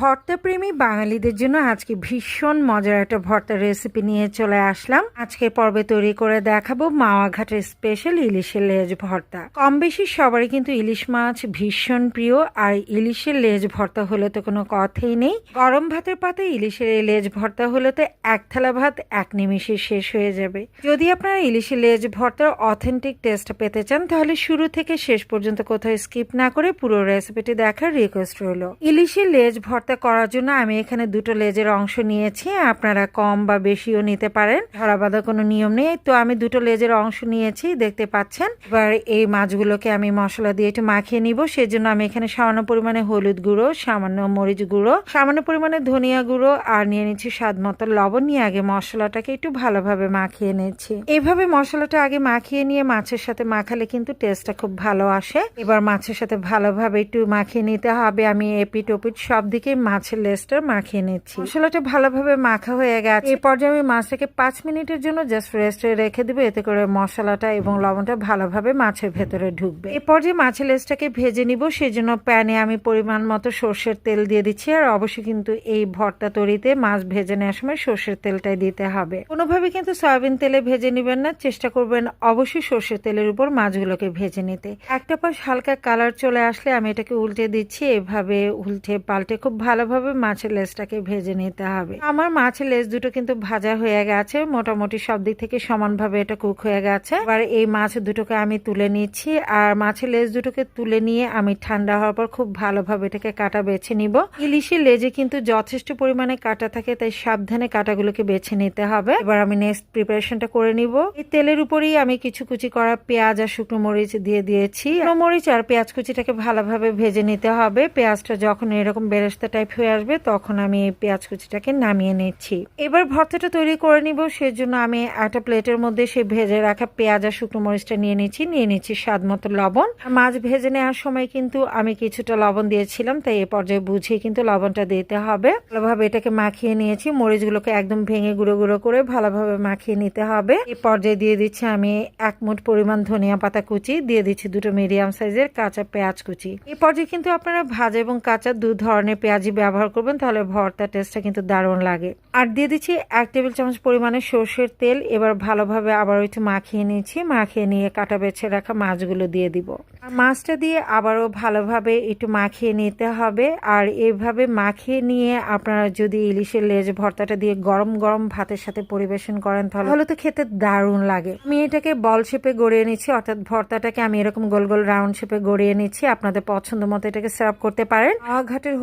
ভর্তা প্রেমী বাঙালিদের জন্য আজকে ভীষণ মজার একটা ভর্তার রেসিপি নিয়ে চলে আসলাম। আজকে পর্বে তৈরি করে দেখাবো মাওয়া ঘাটের স্পেশাল ইলিশের লেজ ভর্তা। কম বেশি সবারই কিন্তু ইলিশ মাছ ভীষণ প্রিয়, আর ইলিশের লেজ ভর্তা হলে তো কোনো কথাই নেই। গরম ভাতের পাতে ইলিশের এই লেজ ভর্তা হলে তো এক থালা ভাত, এক নিমিষে শেষ হয়ে যাবে। যদি আপনারা ইলিশের লেজ ভর্তার অথেন্টিক টেস্ট পেতে চান, তাহলে শুরু থেকে শেষ পর্যন্ত কোথাও স্কিপ না করে পুরো রেসিপিটি দেখার রিকোয়েস্ট রইল। ইলিশের লেজ ভর্তা করার জন্য আমি এখানে দুটো লেজের অংশ নিয়েছি। আপনারা কম বা বেশিও নিতে পারেন। ধরা বাঁধা কোনো নিয়ম নেই। তো আমি দুটো লেজের অংশ নিয়েছি, দেখতে পাচ্ছেন। এবার এই মাছগুলোকে আমি মশলা দিয়ে একটু মাখিয়ে নিব। সেজন্য আমি এখানে সামান্য পরিমাণে হলুদ গুঁড়ো, সামান্য মরিচ গুঁড়ো, সামান্য পরিমাণে ধনিয়া গুঁড়ো আর নিয়ে নিচ্ছি স্বাদ মতো লবণ। নিয়ে আগে মশলাটাকে একটু ভালোভাবে মাখিয়ে নিচ্ছি। এইভাবে মশলাটা আগে মাখিয়ে নিয়ে মাছের সাথে মাখালে কিন্তু টেস্টটা খুব ভালো আসে। এবার মাছের সাথে ভালোভাবে একটু মাখিয়ে নিতে হবে। আমি এপিট ওপিট সব দিকে মাছের লেসটা মাখিয়ে নিচ্ছি। মশলাটা ভালোভাবে মাখা হয়ে গেছে। এই পর্যায়ে আমি মাছটাকে পাঁচ মিনিটের জন্য জাস্ট রেস্টে রেখে দিব। এতে করে মশলাটা এবং লবণটা ভালোভাবে মাছের ভেতরে ঢুকবে। এই পর্যায়ে মাছের লেসটাকে ভেজে নিব। সেজন্য প্যানে আমি পরিমাণ মতো সর্ষের তেল দিয়ে দিচ্ছি। আর অবশ্যই কিন্তু এই ভর্তা তৈরিতে মাছ ভেজে নেওয়ার সময় সর্ষের তেলটাই দিতে হবে। কোনোভাবে কিন্তু সয়াবিন তেলে ভেজে নেবেন না। চেষ্টা করবেন অবশ্যই সর্ষের তেলের উপর মাছগুলোকে ভেজে নিতে। একটা পাশ হালকা কালার চলে আসলে আমি এটাকে উল্টে দিচ্ছি। এভাবে উল্টে পাল্টে খুব ভালোভাবে মাছের লেজটাকে ভেজে নিতে হবে। আমার মাছের লেজ দুটো কিন্তু ভাজা হয়ে গেছে, মোটামুটি সব দিক থেকে সমানভাবে এটা কুক হয়ে গেছে। এবার এই মাছ দুটোকে আমি তুলে নিচ্ছি, আর মাছের লেজ দুটোকে তুলে নিয়ে আমি ঠান্ডা হওয়ার পর খুব ভালোভাবে এটাকে কাটা বেছে নিব। ইলিশের লেজে কিন্তু যথেষ্ট পরিমাণে কাটা থাকে, তাই সাবধানে কাটাগুলোকে বেছে নিতে হবে। এবার আমি নেক্সট প্রিপারেশনটা করে নিব। এই তেলের উপরেই আমি কিছু কুচি করা পেঁয়াজ আর শুকনো মরিচ দিয়ে দিয়েছি। মরিচ আর পেঁয়াজ কুচিটাকে ভালোভাবে ভেজে নিতে হবে। পেঁয়াজটা যখন এরকম বেরেস্তা টাইপ হয়ে আসবে, তখন আমি এই পেঁয়াজ কুচিটাকে নামিয়ে নিচ্ছি। এবার ভর্তাটা তৈরি করে নিব, সেজন্য আমি একটা প্লেটের মধ্যে সেই ভেজে রাখা পেঁয়াজ আর শুকনো মরিচটা নিয়ে নিচ্ছি নিয়ে নিচ্ছি স্বাদ মতো লবণ। মাছ ভেজে নেওয়ার সময় কিন্তু আমি কিছুটা লবণ দিয়েছিলাম, তাই এ পর্যায়ে বুঝিয়ে কিন্তু লবণটা দিতে হবে। ভালোভাবে এটাকে মাখিয়ে নিয়েছি, মরিচগুলোকে একদম ভেঙে গুঁড়ো গুঁড়ো করে ভালোভাবে মাখিয়ে নিতে হবে। এই পর্যায়ে দিয়ে দিচ্ছি আমি এক মুঠ পরিমাণ ধনিয়া পাতা কুচি, দিয়ে দিচ্ছি দুটো মিডিয়াম সাইজের কাঁচা পেঁয়াজ কুচি। এই পর্যায়ে কিন্তু আপনারা ভাজা এবং কাঁচা দু ধরনের পেঁয়াজি ব্যবহার করবেন, তাহলে ভর্তা টেস্টটা কিন্তু দারুণ লাগে। আর দিয়ে দিচ্ছি এক টেবিল চামচ পরিমাণে সর্ষের তেল। এবার ভালোভাবে আবার একটু মাখিয়ে নিচ্ছি। মাখিয়ে নিয়ে কাটা বেছে রাখা মাছগুলো দিয়ে দিব। আর মাছটা দিয়ে আবারও ভালোভাবে একটু মাখিয়ে নিতে হবে। আর এইভাবে মাখিয়ে নিয়ে আপনারা যদি ইলিশের লেজ ভর্তাটা দিয়ে গরম গরম ভাতের সাথে পরিবেশন করেন, তাহলে তো খেতে দারুণ লাগে। আমি এটাকে বল শেপে গড়িয়ে নিচ্ছি। অর্থাৎ ভর্তাটাকে আমি এরকম গোল গোল রাউন্ড শেপে গড়িয়ে নিচ্ছি। আপনাদের পছন্দ মতো এটাকে সার্ভ করতে পারেন। ঘাটের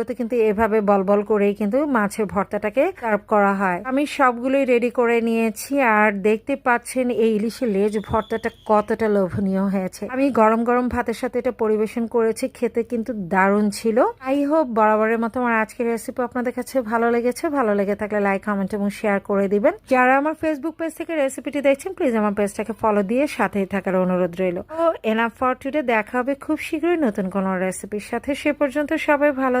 হোটেলগুলোতে কিন্তু এভাবে বল বল করেই কিন্তু মাছের ভর্তাটাকে সার্ভ করা হয়। আমি সবগুলোই রেডি করে নিয়েছি আর দেখতে পাচ্ছেন এই ইলিশের লেজ ভর্তাটা কতটা লোভনীয় হয়েছে। আমি গরম গরম ভাতের সাথে এটা পরিবেশন করেছি, খেতে কিন্তু দারুণ ছিল। আই হোপ বরাবরের মতো আমার আজকের রেসিপি আপনাদের কাছে ভালো লেগেছে। ভালো লেগে থাকলে লাইক কমেন্ট এবং শেয়ার করে দিবেন। যারা আমার ফেসবুক পেজ থেকে রেসিপিটি দেখছেন প্লিজ আমার পেজটাকে ফলো দিয়ে সাথেই থাকার অনুরোধ রইল। ও এনাফ ফর টুডে দেখা হবে খুব শীঘ্রই নতুন কোনো রেসিপির সাথে। সে পর্যন্ত সবাই ভালো